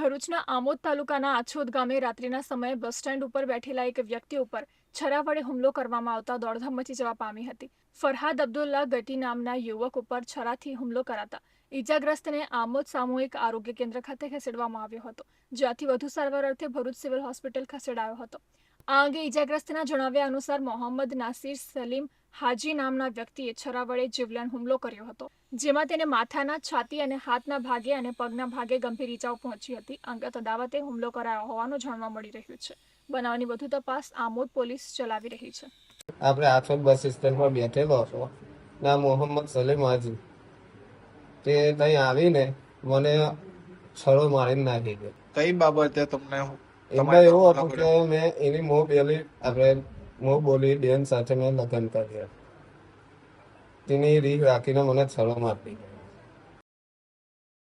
ભરૂચના આમોદ તાલુકાના આછોદ ગામે રાત્રિના સમયે બસ સ્ટેન્ડ ઉપર બેઠેલા એક વ્યક્તિ ઉપર છરા વડે હુમલો કરવામાં આવતા દોડધામ મચી જવા પામી હતી. ફરહાદ અબ્દુલ્લા ગટી નામના યુવક ઉપર છરાથી હુમલો કરાતા ઈજાગ્રસ્તને આમોદ સામૂહિક આરોગ્ય કેન્દ્ર ખાતે ખસેડવામાં આવ્યો હતો, જ્યાંથી વધુ સારવાર અર્થે ભરૂચ સિવિલ હોસ્પિટલ ખસેડાયો હતો. આ અંગે ઈજાગ્રસ્તના જણાવ્યા અનુસાર મોહમ્મદ નાસિર સલીમ હાજી નામના વ્યક્તિએ છરા વડે જીવલેણ હુમલો કર્યો હતો જેમાં તેને માથાના છાતી અને હાથના ભાગે અને પગના ભાગે ગંભીર ઇજાઓ પહોંચી હતી. અંગત અદાવતે હુમલો કરાયો હોવાનું જાણવા મળી રહ્યું છે. બનાવની વધુ તપાસ આમોદ પોલીસ ચલાવી રહી છે. આપણે આથોડ બસ સ્ટેન્ડમાં બેઠેલો હતો. ના મોહમ્મદ સલીમ હાજી. તે ત્યાં આવીને મને છળો મારીને નાખી ગયો. કઈ બાબતે તમને એમાં એવું હતું કે મેં એની મોં પેલી આપણે મોં બોલી બેન સાથે મેં લગ્ન કર્યા. તેની રીત રાખીને મને છળો મારી